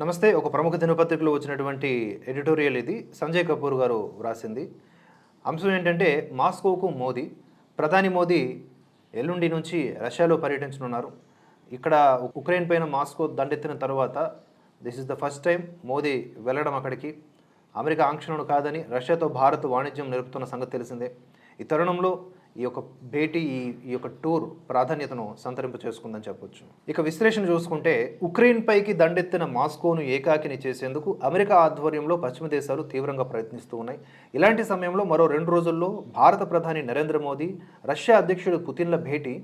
నమస్తే. ఒక ప్రముఖ దినపత్రికలో వచ్చినటువంటి ఎడిటోరియల్ ఇది. సంజయ్ కపూర్ గారు వ్రాసింది. అంశం ఏంటంటే మాస్కోకు మోదీ ప్రధాని మోదీ ఎల్లుండి నుంచి రష్యాలో పర్యటించనున్నారు. ఇక్కడ ఉక్రెయిన్ పైన మాస్కో దండెత్తిన తర్వాత this is the first time Modi వెళ్ళడం అక్కడికి. అమెరికా ఆంక్షలను కాదని రష్యాతో భారత్ వాణిజ్యం నిలుపుతున్న సంగతి తెలిసిందే. ఈ తరుణంలో ఈ యొక్క భేటీ ఈ ఈ యొక్క టూర్ ప్రాధాన్యతను సంతరింప చేసుకుందని చెప్పొచ్చు. ఇక విశ్లేషణ చూసుకుంటే ఉక్రెయిన్ పైకి దండెత్తిన మాస్కోను ఏకాకిని చేసేందుకు అమెరికా ఆధ్వర్యంలో పశ్చిమ దేశాలు తీవ్రంగా ప్రయత్నిస్తూ ఉన్నాయి. ఇలాంటి సమయంలో మరో రెండు రోజుల్లో భారత ప్రధాని నరేంద్ర మోదీ రష్యా అధ్యక్షుడు పుతిన్ల భేటీ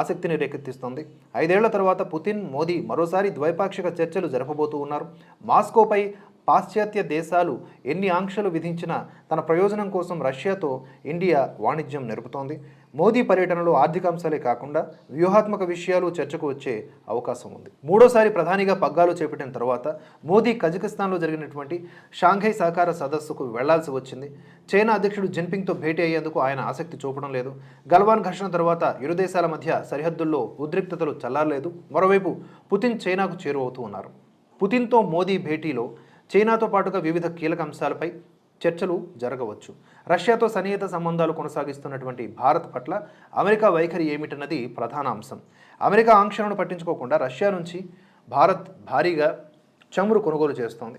ఆసక్తిని రేకెత్తిస్తోంది. ఐదేళ్ళ తర్వాత పుతిన్ మోదీ మరోసారి ద్వైపాక్షిక చర్చలు జరపబోతూ ఉన్నారు. మాస్కోపై పాశ్చాత్య దేశాలు ఎన్ని ఆంక్షలు విధించినా తన ప్రయోజనం కోసం రష్యాతో ఇండియా వాణిజ్యం నెరుపుతోంది. మోదీ పర్యటనలో ఆర్థిక అంశాలే కాకుండా వ్యూహాత్మక విషయాలు చర్చకు వచ్చే అవకాశం ఉంది. మూడోసారి ప్రధానిగా పగ్గాలు చేపట్టిన తర్వాత మోదీ కజకిస్తాన్లో జరిగినటువంటి షాంఘై సహకార సదస్సుకు వెళ్ళాల్సి వచ్చింది. చైనా అధ్యక్షుడు జిన్పింగ్తో భేటీ అయ్యేందుకు ఆయన ఆసక్తి చూపడం లేదు. గల్వాన్ ఘర్షణ తర్వాత ఇరు దేశాల మధ్య సరిహద్దుల్లో ఉద్రిక్తతలు చల్లారలేదు. మరోవైపు పుతిన్ చైనాకు చేరువవుతూ ఉన్నారు. పుతిన్తో మోదీ భేటీలో చైనాతో పాటుగా వివిధ కీలక అంశాలపై చర్చలు జరగవచ్చు. రష్యాతో సన్నిహిత సంబంధాలు కొనసాగిస్తున్నటువంటి భారత్ పట్ల అమెరికా వైఖరి ఏమిటన్నది ప్రధాన అంశం. అమెరికా ఆంక్షలను పట్టించుకోకుండా రష్యా నుంచి భారత్ భారీగా చమురు కొనుగోలు చేస్తోంది.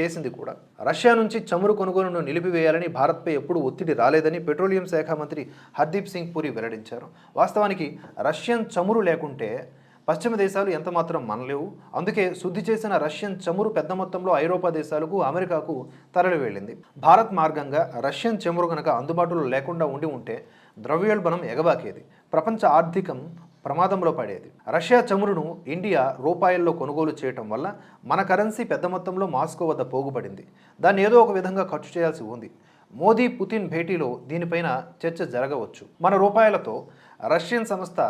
చేసింది కూడా. రష్యా నుంచి చమురు కొనుగోలును నిలిపివేయాలని భారత్పై ఎప్పుడూ ఒత్తిడి రాలేదని పెట్రోలియం శాఖ మంత్రి హర్దీప్ సింగ్ పూరి వెల్లడించారు. వాస్తవానికి రష్యన్ చమురు లేకుంటే పశ్చిమ దేశాలు ఎంతమాత్రం మనలేవు. అందుకే శుద్ధి చేసిన రష్యన్ చమురు పెద్ద మొత్తంలో ఐరోపా దేశాలకు అమెరికాకు తరలి వెళ్ళింది. భారత్ మార్గంగా రష్యన్ చమురు కనుక అందుబాటులో లేకుండా ఉండి ఉంటే ద్రవ్యోల్బణం ఎగబాకేది. ప్రపంచ ఆర్థికం ప్రమాదంలో పడేది. రష్యా చమురును ఇండియా రూపాయల్లో కొనుగోలు చేయటం వల్ల మన కరెన్సీ పెద్ద మొత్తంలో మాస్కో వద్ద పోగుపడింది. దాన్ని ఏదో ఒక విధంగా ఖర్చు చేయాల్సి ఉంది. మోదీ పుతిన్ భేటీలో దీనిపైన చర్చ జరగవచ్చు. మన రూపాయలతో రష్యన్ సంస్థ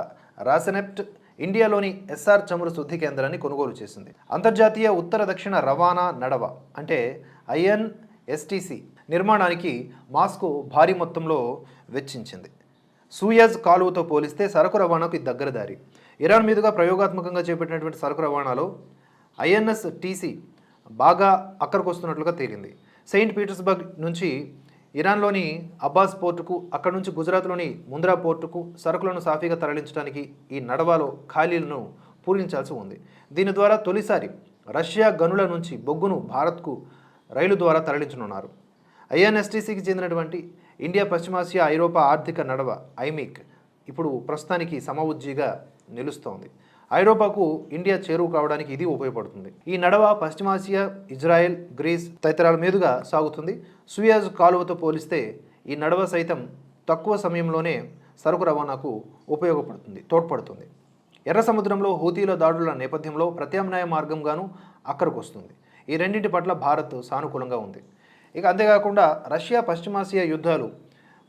రాసెనెప్ట్ ఇండియాలోని ఎస్ఆర్ చమురు శుద్ధి కేంద్రాన్ని కొనుగోలు చేసింది. అంతర్జాతీయ ఉత్తర దక్షిణ రవాణా నడవ అంటే ఐఎన్ఎస్టిసి నిర్మాణానికి మాస్కో భారీ మొత్తంలో వెచ్చించింది. సూయజ్ కాలువతో పోలిస్తే సరకు రవాణాకు ఇది దగ్గర దారి. ఇరాన్ మీదుగా ప్రయోగాత్మకంగా చేపట్టినటువంటి సరకు రవాణాలో ఐఎన్ఎస్ టీసీ బాగా అక్కడికి వస్తున్నట్లుగా తేలింది. సెయింట్ పీటర్స్బర్గ్ నుంచి ఇరాన్లోని అబ్బాస్ పోర్టుకు అక్కడి నుంచి గుజరాత్లోని ముంద్రా పోర్టుకు సరుకులను సాఫీగా తరలించడానికి ఈ నడవాలో ఖాళీలను పూరించాల్సి ఉంది. దీని ద్వారా తొలిసారి రష్యా గనుల నుంచి బొగ్గును భారత్కు రైలు ద్వారా తరలించనున్నారు. ఐఎన్ఎస్టీసీకి చెందినటువంటి ఇండియా పశ్చిమాసియా ఐరోపా ఆర్థిక నడవ ఐమిక్ ఇప్పుడు ప్రస్తుతానికి సమవుజ్జిగా నిలుస్తోంది. ఐరోపాకు ఇండియా చేరువు కావడానికి ఇది ఉపయోగపడుతుంది. ఈ నడవ పశ్చిమాసియా ఇజ్రాయెల్ గ్రీస్ తదితరాల మీదుగా సాగుతుంది. సుయాజ్ కాలువతో పోలిస్తే ఈ నడవ సైతం తక్కువ సమయంలోనే సరుకు రవాణాకు ఉపయోగపడుతుంది తోడ్పడుతుంది. ఎర్ర సముద్రంలో హూతీల దాడుల నేపథ్యంలో ప్రత్యామ్నాయ మార్గంగాను అక్కడికి వస్తుంది ఈ రెండింటి పట్ల భారత్ సానుకూలంగా ఉంది. ఇక అంతేకాకుండా రష్యా పశ్చిమాసియా యుద్ధాలు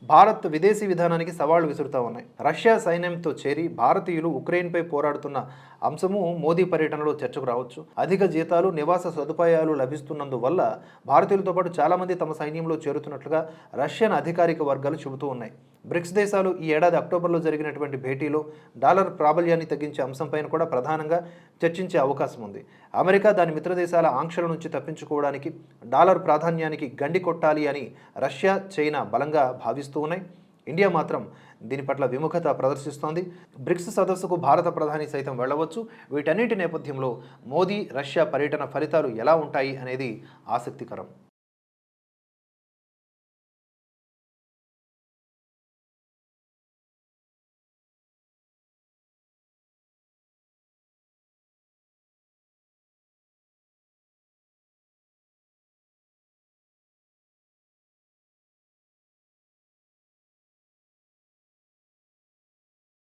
భారత్ విదేశీ విధానానికి సవాళ్ళు విసురుతూ ఉన్నాయి. రష్యా సైన్యంతో చేరి భారతీయులు ఉక్రెయిన్పై పోరాడుతున్న అంశము మోదీ పర్యటనలో చర్చకు రావచ్చు. అధిక జీతాలు నివాస సదుపాయాలు లభిస్తున్నందువల్ల భారతీయులతో పాటు చాలామంది తమ సైన్యంలో చేరుతున్నట్లుగా రష్యన్ అధికారిక వర్గాలు చెబుతూ ఉన్నాయి. బ్రిక్స్ దేశాలు ఈ ఏడాది అక్టోబర్లో జరిగినటువంటి భేటీలో డాలర్ ప్రాబల్యాన్ని తగ్గించే అంశంపైన కూడా ప్రధానంగా చర్చించే అవకాశం ఉంది. అమెరికా దాని మిత్ర దేశాల ఆంక్షల నుంచి తప్పించుకోవడానికి డాలర్ ప్రాధాన్యానికి గండి కొట్టాలి అని రష్యా చైనా బలంగా భావిస్తూ ఉన్నాయి. ఇండియా మాత్రం దీని పట్ల విముఖత ప్రదర్శిస్తోంది. బ్రిక్స్ సదస్సుకు భారత ప్రధాని సైతం వెళ్ళవచ్చు. వీటన్నిటి నేపథ్యంలో మోదీ రష్యా పర్యటన ఫలితాలు ఎలా ఉంటాయి అనేది ఆసక్తికరం.